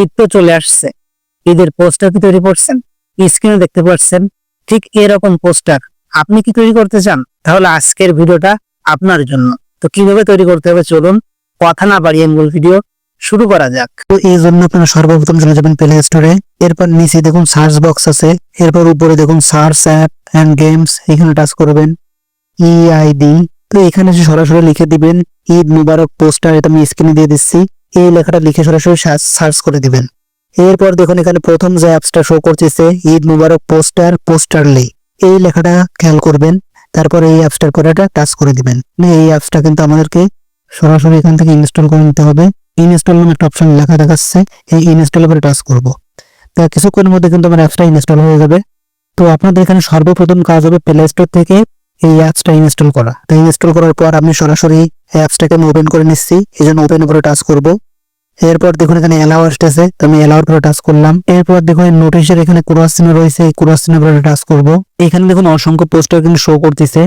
ঈদ তো চলে আসছে। ঈদের পোস্টার কি তৈরি করছেন? স্ক্রিনে দেখতে পাচ্ছেন, ঠিক এরকম পোস্টার। আপনি কি তৈরি করতে চান? তাহলে আজকের ভিডিওটা আপনার জন্য। তো কীভাবে তৈরি করতে হবে চলুন, কথা না বাড়িয়ে মূল ভিডিও শুরু করা যাক। তো এই জন্য আপনারা সর্বপ্রথম চলে যাবেন প্লে স্টোরে এরপর নিচে দেখুন সার্চ বক্স আছে। এরপর উপরে দেখুন সার্চ অ্যাপ অ্যান্ড গেমস এখানে টাচ করবেন ইআইডি তো এখানে সরাসরি লিখে দিবেন, ঈদ মুবারক পোস্টার এটা আমি স্ক্রিনে দিয়ে দিচ্ছি। এই লেখাটা লিখে সরাসরি সার্চ করে দিবেন। এরপর দেখুন এখানে প্রথম যে অ্যাপসটা শো করতেছে, ঈদ মুবারক পোস্টার পোস্টারলি এই লেখাটা খেয়াল করবেন, তারপর এই অ্যাপসটার পরে এটা টাচ করে দিবেন। মানে এই অ্যাপসটা কিন্তু আমাদেরকে সরাসরি এখান থেকে ইনস্টল করে নিতে হবে। ইনস্টল নামে একটা অপশন লেখা দেখাচ্ছে, এই ইনস্টলের উপরে টাচ করব। তা কিছুক্ষণের মধ্যে কিন্তু আমার অ্যাপসটা ইনস্টল হয়ে যাবে। তো আপনাদের এখানে সর্বপ্রথম কাজ হবে প্লে স্টোর থেকে এই অ্যাপসটা ইনস্টল করা। তো ইনস্টল করার পর আমি সরাসরি অ্যাপসটাকে আমি ওপেন করে নিচ্ছি। এই জন্য ওপেন উপরে টাচ করব। এরপর দেখুন এখানে এলাও আসতেছে, তো আমি এলাওর উপরে টাচ করলাম। এরপর দেখুন নোটিশের এখানে ক্রস চিহ্ন রয়েছে, এই ক্রস চিহ্নের উপরে টাচ করব। এখানে দেখুন অসংখ্য পোস্টার কিন্তু শো করতেছে।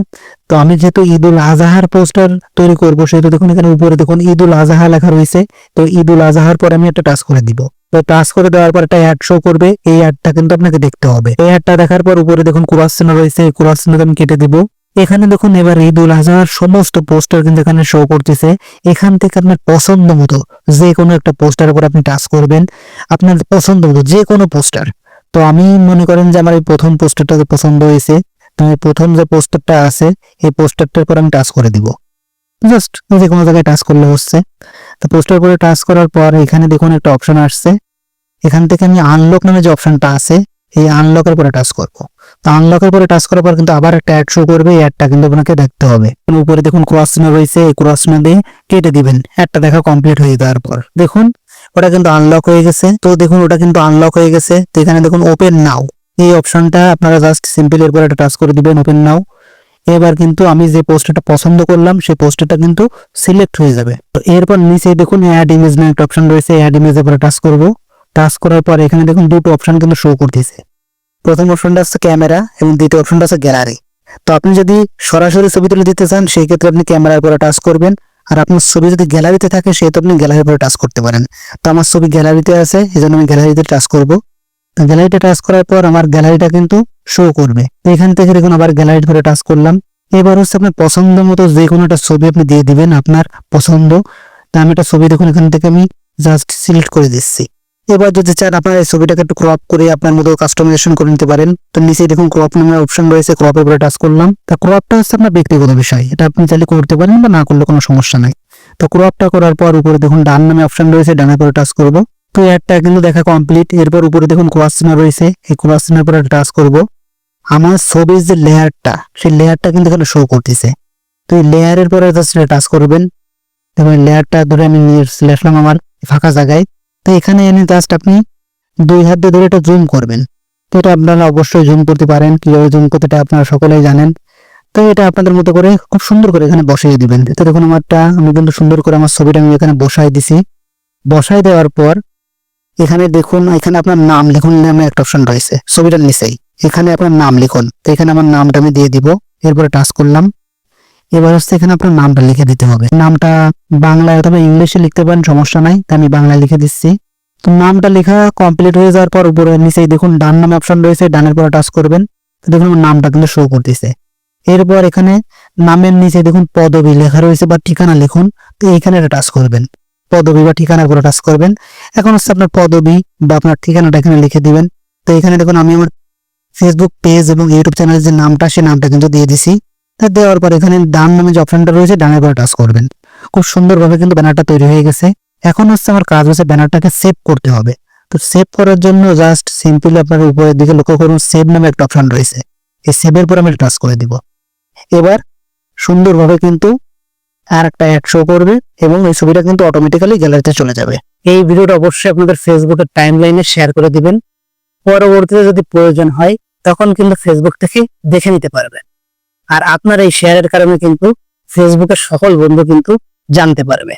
তো আমি যেহেতু ঈদুল আজহার পোস্টার তৈরি করব, সেহেতু দেখুন এখানে উপরে দেখুন ঈদুল আজহা লেখা রয়েছে। তো ঈদুল আজহার পরে আমি একটা টাচ করে দিব। তো টাচ করে দেওয়ার পর একটা অ্যাড শো করবে, এই অ্যাডটা কিন্তু আপনাকে দেখতে হবে। এই অ্যাডটা দেখার পর উপরে দেখুন ক্রস চিহ্ন রয়েছে, এই ক্রস চিহ্নটা আমি কেটে দিব। এখানে দেখুন এবার ঈদুল আজহার সমস্ত পোস্টার কিন্তু এখানে শো করতেছে। এখান থেকে আপনার পছন্দ মতো যে কোনো একটা পোস্টার উপর আপনি টাচ করবেন। আপনার পছন্দ মতো যে কোনো পোস্টার। তো আমি মনে করেন যে আমার এই প্রথম পোস্টারটা পছন্দ হয়েছে, তো এই প্রথম যে পোস্টারটা আছে, এই পোস্টারটার পর আমি টাচ করে দিব। জাস্ট যে কোনো জায়গায় টাচ করলে হচ্ছে। তো পোস্টার করে টাচ করার পর এখানে দেখুন একটা অপশন আসছে। এখান থেকে আমি আনলক নামে যে অপশনটা আছে, এই আনলকের পরে টাচ করব। আনলকের পরে টাচ করার পর কিন্তু আবার একটা অ্যাড শো করবে, এই অ্যাডটা কিন্তু আপনাকে দেখতে হবে। উপরে দেখুন ক্রস চিহ্ন রয়েছে, এই ক্রস চিহ্ন দিয়ে কেটে দিবেন। অ্যাডটা দেখা কমপ্লিট হয়ে যাওয়ার পর। দেখুন, ওটা কিন্তু আনলক হয়ে গেছে। তো দেখুন, ওটা কিন্তু আনলক হয়ে গেছে। তো এখানে দেখুন ওপেন নাও এই অপশনটা আপনারা জাস্ট সিম্পল এরপর একটা টাচ করে দিবেন ওপেন নাও এবার কিন্তু আমি যে পোস্টারটা পছন্দ করলাম, সেই পোস্টারটা কিন্তু সিলেক্ট হয়ে যাবে। তো এরপর নিচে দেখুন অ্যাড ইমেজ নামে একটা অপশন রয়েছে অ্যাড ইমেজের উপরে টাচ করব। টাচ করার পর এখানে দেখুন, দুটো অপশন কিন্তু শো করতেছে। প্রথম অপশনটা হচ্ছে ক্যামেরা এবং দ্বিতীয় অপশনটা হচ্ছে গ্যালারি তো আপনি যদি সরাসরি ছবি তুলে দিতে চান, সেই ক্ষেত্রে আপনি ক্যামেরার উপরে টাচ করবেন। আর আপনার ছবি যদি গ্যালারিতে থাকে সেহেতু আপনি গ্যালারির উপরে টাচ করতে পারেন। তো আমার ছবি গ্যালারিতে আছে এই জন্য আমি গ্যালারিতে টাচ করব। তো গ্যালারিতে টাচ করার পর আমার গ্যালারিটা কিন্তু শো করবে। এখান থেকে দেখুন আবার গ্যালারির উপরে টাচ করলাম। এবার হচ্ছে আপনার পছন্দ মতো যে কোনো একটা ছবি আপনি দিয়ে দিবেন আপনার পছন্দ। তা আমি একটা ছবি দেখুন, এখান থেকে আমি জাস্ট সিলেক্ট করে দিচ্ছি। এবার যদি চান আপনার এই ছবিটাকে একটু ক্রপ করে আপনার মতো কাস্টমাইজেশন করে নিতে পারেন, তো নিচে দেখুন ক্রপ নামের অপশন রয়েছে ক্রপের উপরে টাচ করলাম। তা ক্রপটা হচ্ছে আপনার ব্যক্তিগত বিষয়, এটা আপনি চাইলে করতে পারেন বা না করলে কোনো সমস্যা নাই। তো ক্রপটা করার পর উপরে দেখুন ডান নামে অপশন রয়েছে ডানের পরে টাচ করব। তো অ্যাডটা কিন্তু দেখা কমপ্লিট এরপর উপরে দেখুন ক্রস চিহ্ন রয়েছে, এই ক্রস চিহ্নের পরে টাচ করব। আমার ছবির যে লেয়ারটা সেই লেয়ারটা কিন্তু এখানে শো করতেছে। তো এই লেয়ারের পরে জাস্ট টাচ করবেন। এবং লেয়ারটা ধরে আমি নিয়ে আসলাম আমার ফাঁকা জায়গায়। তো এখানে এনে জাস্ট আপনি দুই হাত দিয়ে ধরে এটা জুম করবেন। তো এটা আপনারা অবশ্যই জুম করতে পারেন। কীভাবে জুম করতে এটা আপনারা সকলেই জানেন। তো এটা আপনাদের মতো করে খুব সুন্দর করে এখানে বসিয়ে দিবেন। তো দেখুন আমারটা, আমি কিন্তু সুন্দর করে আমার ছবিটা আমি এখানে বসাই দিছি। বসাই দেওয়ার পর এখানে দেখুন, এখানে আপনার নাম লিখুন নামে একটা অপশন রয়েছে, ছবিটার নিচেই। এখানে আপনার নাম লিখুন। তো এখানে আমার নামটা আমি দিয়ে দিব। এরপরে টাচ করলাম। এবার হচ্ছে এখানে আপনার নামটা লিখে দিতে হবে। নামটা বাংলায় অথবা ইংলিশে লিখতে পারেন, সমস্যা নাই তাই আমি বাংলায় লিখে দিচ্ছি। তো নামটা লেখা কমপ্লিট হয়ে যাওয়ার পর উপরে নিচেই দেখুন ডান নামে অপশন রয়েছে, ডানের পরে টাচ করবেন। তো দেখুন আমার নামটা কিন্তু শো করতেছে। এরপর এখানে নামের নিচে দেখুন পদবি লেখা রয়েছে বা ঠিকানা লিখুন, তো এইখানে এটা টাচ করবেন। পদবি বা ঠিকানার উপরে টাচ করবেন। এখন হচ্ছে আপনার পদবি বা আপনার ঠিকানাটা এখানে লিখে দিবেন। তো এখানে দেখুন আমি আমার ফেসবুক পেজ এবং ইউটিউব চ্যানেলের যে নামটা সেই নামটা কিন্তু দিয়ে দিছি। তা দেওয়ার পর এখানে ডান নামে যে অপশনটা রয়েছে, ডানের পরে টাচ করবেন। খুব সুন্দরভাবে কিন্তু ব্যানারটা তৈরি হয়ে গেছে। এখন হচ্ছে আমার কাজ হচ্ছে ব্যানারটাকে সেভ করতে হবে। তো সেভ করার জন্য জাস্ট সিম্পলি আপনার উপরের দিকে লক্ষ্য করুন সেভ নামে একটা অপশন রয়েছে। এই সেভের পর আমি টাচ করে দিব। এবার সুন্দরভাবে কিন্তু আর একটা অ্যাড শো করবে এবং এই ছবিটা কিন্তু অটোমেটিক্যালি গ্যালারিতে চলে যাবে। এই ভিডিওটা অবশ্যই আপনাদের ফেসবুকের টাইম লাইনে শেয়ার করে দিবেন। পরবর্তীতে যদি প্রয়োজন হয়, তখন কিন্তু ফেসবুক থেকে দেখে নিতে পারবেন। আর আপনার এই শেয়ারের কারণে কিন্তু ফেসবুকের সকল বন্ধু কিন্তু জানতে পারবে।